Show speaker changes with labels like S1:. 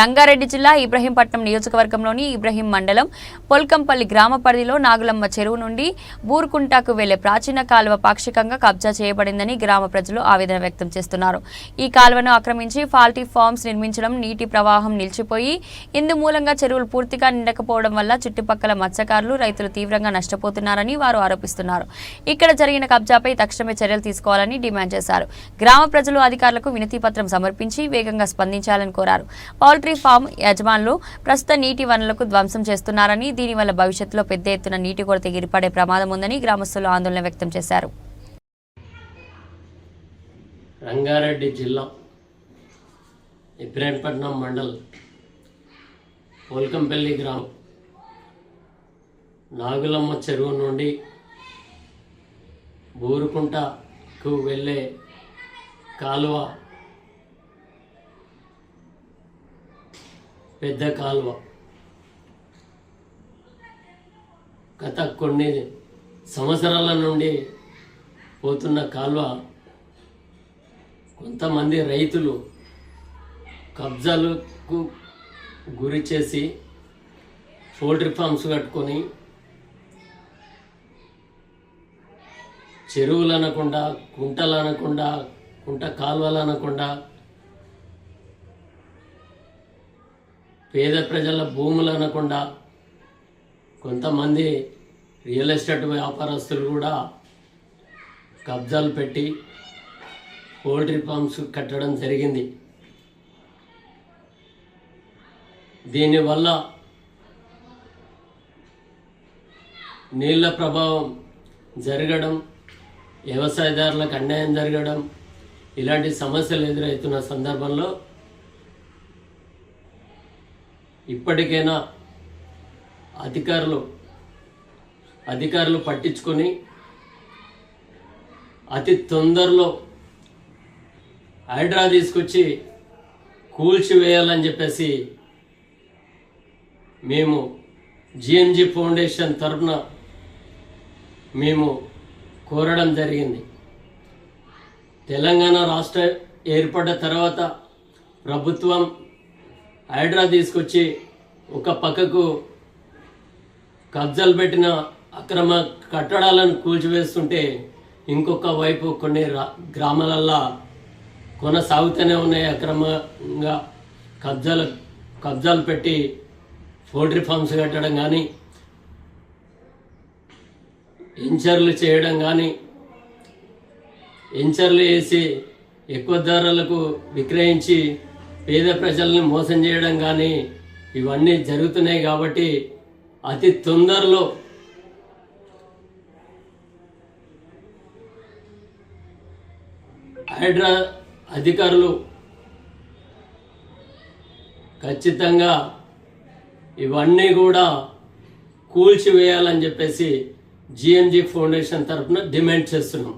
S1: రంగారెడ్డి జిల్లా ఇబ్రహీంపట్నం నియోజకవర్గంలోని ఇబ్రహీం మండలం పొల్కంపల్లి గ్రామ పరిధిలో నాగులమ్మ చెరువు నుండి బూర్కుంటాకు వెళ్ళే ప్రాచీన కాలువ పాక్షికంగా కబ్జా చేయబడిందని గ్రామ ప్రజలు ఆవేదన వ్యక్తం చేస్తున్నారు. ఈ కాలువను ఆక్రమించి ఫాల్టీ ఫార్మ్స్ నిర్మించడం నీటి ప్రవాహం నిలిచిపోయి ఇందు మూలంగా చెరువులు పూర్తిగా నిండకపోవడం వల్ల చుట్టుపక్కల మత్స్యకారులు రైతులు తీవ్రంగా నష్టపోతున్నారని వారు ఆరోపిస్తున్నారు. ఇక్కడ జరిగిన కబ్జాపై తక్షణమే చర్యలు తీసుకోవాలని డిమాండ్ చేశారు. గ్రామ ప్రజలు అధికారులకు వినతి పత్రం సమర్పించి వేగంగా స్పందించాలని కోరారు. పౌల్ట్రీ ఫామ్ యజమానులు ప్రస్తుత నీటి వనరులకు ధ్వంసం చేస్తున్నారని దీనివల్ల భవిష్యత్తులో పెద్ద ఎత్తున నీటి కొరత ఏర్పడే ప్రమాదం ఉందని గ్రామస్తులు ఆందోళన వ్యక్తం చేశారు.
S2: రంగారెడ్డి జిల్లా ఇబ్రాహీంపట్నం మండల్ పోల్కంపల్లి గ్రామం. నాగులమ్మ చెరువు నుండి బూరుకుంటకు వెళ్ళే కాలువ పెద్ద కాలువ. గత కొన్ని సంవత్సరాల నుండి పోతున్న కాలువ కొంతమంది రైతులు కబ్జాలకు గురి చేసి పోల్ట్రీ ఫార్మ్స్ కట్టుకొని చెరువులు అనకుండా కుంటలు అనకుండా కుంట కాలువలు అనకుండా పేద ప్రజల భూములు అనకుండా కొంతమంది రియల్ ఎస్టేట్ వ్యాపారస్తులు కూడా కబ్జాలు పెట్టి పౌల్ట్రీ ఫార్మ్స్ కట్టడం జరిగింది. దీనివల్ల నీళ్ళ ప్రభావం జరగడం వ్యవసాయదారులకు అన్యాయం జరగడం ఇలాంటి సమస్యలు ఎదురవుతున్న సందర్భంలో ఇప్పటికైనా అధికారులు అధికారులు పట్టించుకొని అతి తొందరలో హైడ్రా తీసుకొచ్చి కూల్చివేయాలని చెప్పేసి మేము జిఎంజి ఫౌండేషన్ తరఫున మేము కోరడం జరిగింది. తెలంగాణ రాష్ట్ర ఏర్పడ్డ తర్వాత ప్రభుత్వం హైడ్రా తీసుకొచ్చి ఒక పక్కకు కబ్జాలు పెట్టిన అక్రమ కట్టడాలను కూల్చివేస్తుంటే ఇంకొక వైపు కొన్ని రా- గ్రామాలల్లో కొనసాగుతూనే ఉన్నాయి అక్రమంగా కబ్జాలు కబ్జాలు పెట్టి పోల్ట్రీ ఫార్మ్స్ కట్టడం కానీ ఎంచర్లు చేయడం కానీ ఎంచర్లు వేసి ఎక్కువ ధరలకు విక్రయించి పేద ప్రజల్ని మోసం చేయడం కానీ ఇవన్నీ జరుగుతున్నాయి కాబట్టి అతి తొందరలో హైడ్రా అధికారులు ఖచ్చితంగా ఇవన్నీ కూడా కూల్చివేయాలని చెప్పేసి జిఎంజి ఫౌండేషన్ తరఫున డిమాండ్ చేస్తున్నాం.